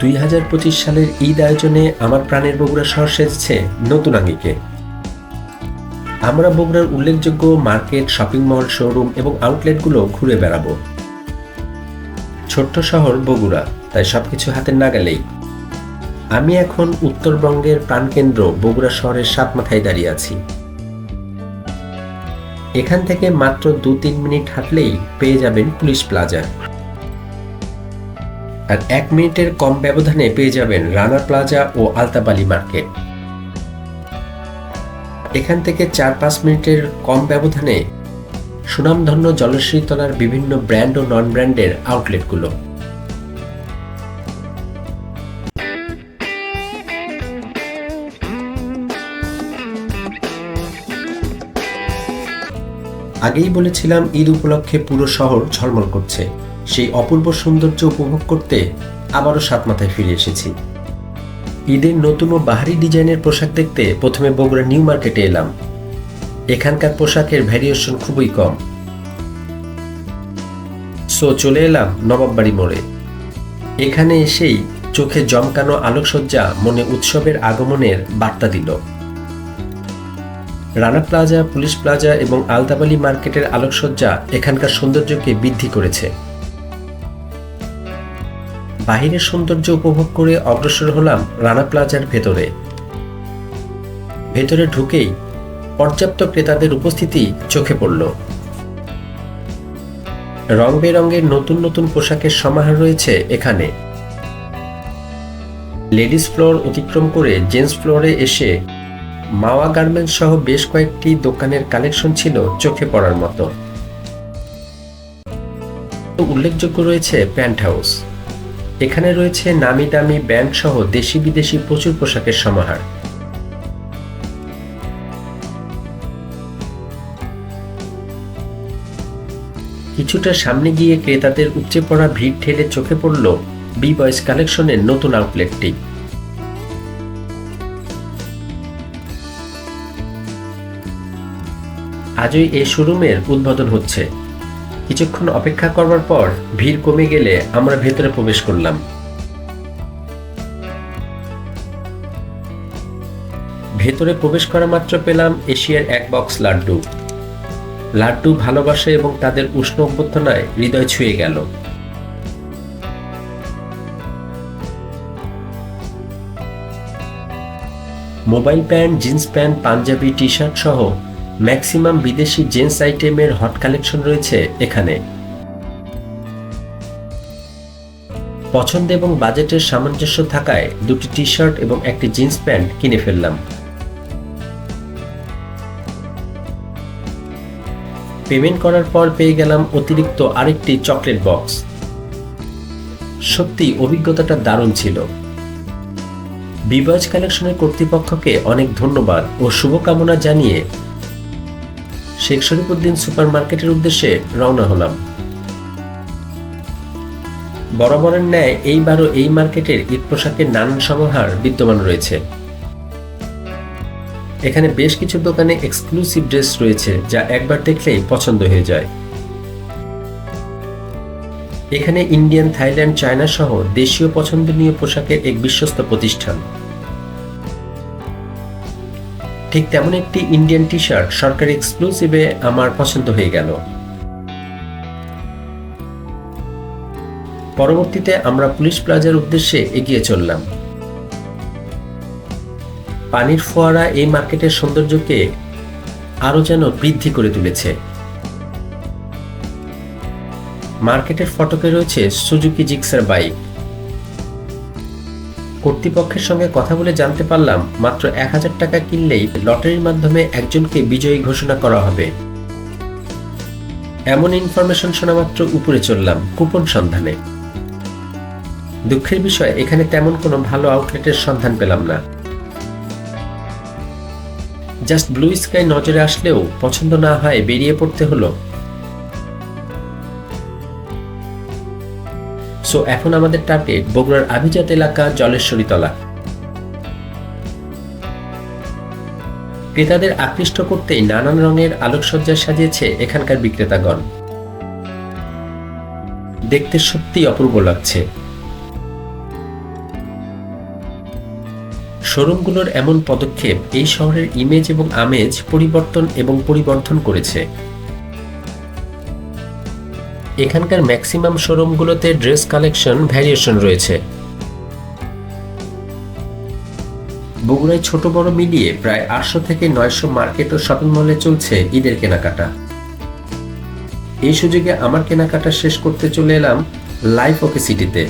দুই হাজার পঁচিশ সালের ঈদ আয়োজনে আমার প্রাণের বগুড়া শহর সেজেছে নতুন আঙ্গিকে। আমরা বগুড়ার উল্লেখযোগ্য মার্কেট, শপিং মল, শোরুম এবং আউটলেটগুলো ঘুরে বেড়াবো। ছোট্ট শহর বগুড়া, তাই সবকিছু হাতের নাগালেই। আমি এখন উত্তরবঙ্গের প্রাণকেন্দ্র বগুড়া শহরের সাত মাথায় দাঁড়িয়ে আছি। এখান থেকে মাত্র দু তিন মিনিট হাঁটলেই পেয়ে যাবেন পুলিশ প্লাজা। আর এক মিনিটের কম ব্যবধানে পেয়ে যাবেন রানা প্লাজা ও আলতাবালি মার্কেট। এখান থেকে চার পাঁচ মিনিটের কম ব্যবধানে সুনামধন্য জলশ্রীতলার বিভিন্ন ব্র্যান্ড ও নন ব্র্যান্ডের আউটলেটগুলো। আগেই বলেছিলাম ঈদ উপলক্ষে পুরো শহর ঝলমল করছে। সেই অপূর্ব সৌন্দর্য উপভোগ করতে আবারও সাত মাথায় ফিরে এসেছি। ঈদের নতুন ও বাহারি ডিজাইনের পোশাক দেখতে প্রথমে বগুড়া নিউ মার্কেটে এলাম। এখানকার পোশাকের ভ্যারিয়েশন খুবই কম। সো চলে এলাম নবাববাড়ি মোড়ে। এখানে এসেই চোখে জমকানো আলোকসজ্জা মনে উৎসবের আগমনের বার্তা দিল। রানা প্লাজা, পুলিশ প্লাজা এবং আলতাবালি মার্কেটের আলোকসজ্জা এখানকার সৌন্দর্যকে বৃদ্ধি করেছে। বাহিরের সৌন্দর্য উপভোগ করে অগ্রসর হলাম রানা প্লাজার ভেতরে। ভেতরে ঢুকেই পর্যাপ্ত ক্রেতাদের উপস্থিতি চোখে পড়ল। রং বেরঙের নতুন নতুন পোশাকের সমাহার রয়েছে এখানে। লেডিস ফ্লোর অতিক্রম করে জেন্টস ফ্লোরে এসে মাওয়া গার্মেন্টস সহ বেশ কয়েকটি দোকানের কালেকশন ছিল চোখে পড়ার মতো। উল্লেখযোগ্য রয়েছে প্যান্ট হাউস। এখানে রয়েছে নামি দামি ব্যান্ড সহ দেশি বিদেশি প্রচুর পোশাকের সমাহার। কিছুটা সামনে গিয়ে ক্রেতাদের উপচে পড়া ভিড় ঠেলে চোখে পড়ল বি বয়েস কালেকশনের নতুন আউটলেটটি। আজই এই শোরুমের উদ্বোধন হচ্ছে। কিছুক্ষণ অপেক্ষা করবার পর ভিড় কমে গেলে আমরা ভেতরে প্রবেশ করলাম। ভেতরে প্রবেশ করা মাত্র পেলাম এশিয়ার এক বক্স লাড্ডু। লাড্ডু ভালোবাসে এবং তাদের উষ্ণ অভ্যর্থনায় হৃদয় ছুঁয়ে গেল। Mobile pant, jeans pant, panjabi T shirt সহ ম্যাক্সিমাম বিদেশি জেন্টস আইটেমের হট কালেকশন রয়েছে এখানে। পছন্দ এবং বাজেটের সামঞ্জস্য থাকায় দুটি টি শার্ট এবং একটি জিন্স প্যান্ট কিনে ফেললাম। পেমেন্ট করার পর পেয়ে গেলাম অতিরিক্ত আরেকটি চকলেট বক্স। সত্যি অভিজ্ঞতাটা দারুণ ছিল। বিবাজ কালেকশনের কর্তৃপক্ষকে অনেক ধন্যবাদ ও শুভকামনা জানিয়ে শেখ শরীফুদ্দিন সুপার মার্কেটের উদ্দেশ্যে রওনা হলাম। বরাবরের ন্যায় এইবারও এই মার্কেটের ঈদ পোশাকের নানান সমাহার বিদ্যমান রয়েছে। এখানে বেশ কিছু দোকানে এক্সক্লুসিভ ড্রেস রয়েছে, যা একবার দেখলেই পছন্দ হয়ে যায়। এখানে ইন্ডিয়ান, থাইল্যান্ড, চায়না সহ দেশীয় পছন্দনীয় পোশাকের এক বিশ্বস্ত প্রতিষ্ঠান। ঠিক তেমন একটি ইন্ডিয়ান টি শার্ট সরকারি এক্সক্লুসিভে আমার পছন্দ হয়ে গেল। পরবর্তীতে আমরা পুলিশ প্লাজার উদ্দেশ্যে এগিয়ে চললাম। পানির ফোয়ারা এই মার্কেটের সৌন্দর্যকে আরও যেন বৃদ্ধি করে তুলেছে। মার্কেটের ফটকে রয়েছে সুজুকি জিক্সার বাইক কর্তৃপক্ষের সঙ্গে কথা বলে জানতে পারলাম, মাত্র এক হাজার টাকা কিনলেই লটারির মাধ্যমে একজনকে বিজয়ী ঘোষণা করা হবে। এমন ইনফরমেশন শোনা মাত্র উপরে চললাম, কুপন সন্ধানে। দুঃখের বিষয়, এখানে তেমন কোনো ভালো আউটলেটের সন্ধান পেলাম না। জাস্ট ব্লু স্কাই নজরে আসলেও পছন্দ না হয় বেরিয়ে পড়তে হলো। সো এখন আমাদের টার্গেট বগুড়ার আভিজাত এলাকা জলেশ্বরী তলা। ক্রেতাদের আকৃষ্ট করতেই নানান রঙের আলোকসজ্জা সাজিয়েছে এখানকার বিক্রেতাগণ। দেখতে সত্যি অপূর্ব লাগছে। শোরুমগুলোর এমন পদক্ষেপ এই শহরের ইমেজ এবং আমেজ পরিবর্তন এবং পরিবর্ধন করেছে। এখানকার ম্যাক্সিমাম শোরুমগুলোতে ড্রেস কালেকশন ভ্যারিয়েশন রয়েছে। বগুড়ায় ছোট বড় মিলিয়ে প্রায় আটশো থেকে নয়শো মার্কেট ও শপিং মলে চলছে ঈদের কেনাকাটা। এই সুযোগে আমার কেনাকাটা শেষ করতে চলে এলাম লাইফ ওকে সিটিতে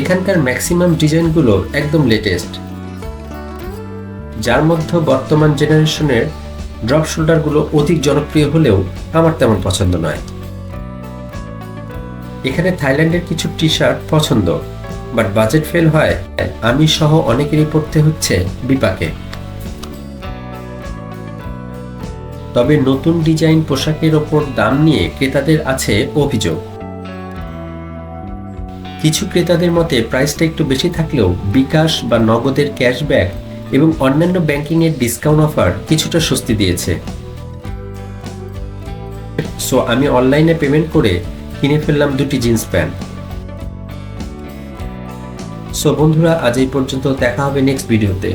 এখানকার ম্যাক্সিমাম ডিজাইনগুলো একদম লেটেস্ট যার মধ্যে বর্তমান জেনারেশনের ড্রপ শোল্ডারগুলো অধিক জনপ্রিয় হলেও আমার তেমন পছন্দ নয়। এখানে থাইল্যান্ডের কিছু টি শার্ট পছন্দ, বাট বাজেট ফেল হয়, আমি সহ অনেকেরই পড়তে হচ্ছে বিপাকে। তবে নতুন ডিজাইন পোশাকের ওপর দাম নিয়ে ক্রেতাদের আছে অভিযোগ। কিছু ক্রেতাদের মতে প্রাইসটা একটু বেশি থাকলেও বিকাশ বা নগদের ক্যাশব্যাক এবং অন্যান্য ব্যাংকিং এর ডিসকাউন্ট অফার কিছুটা স্বস্তি দিয়েছে। সো আমি অনলাইনে পেমেন্ট করে কিনে ফেললাম দুটি জিন্স প্যান্ট সো বন্ধুরা, আজ এই পর্যন্ত দেখা হবে নেক্সট ভিডিওতে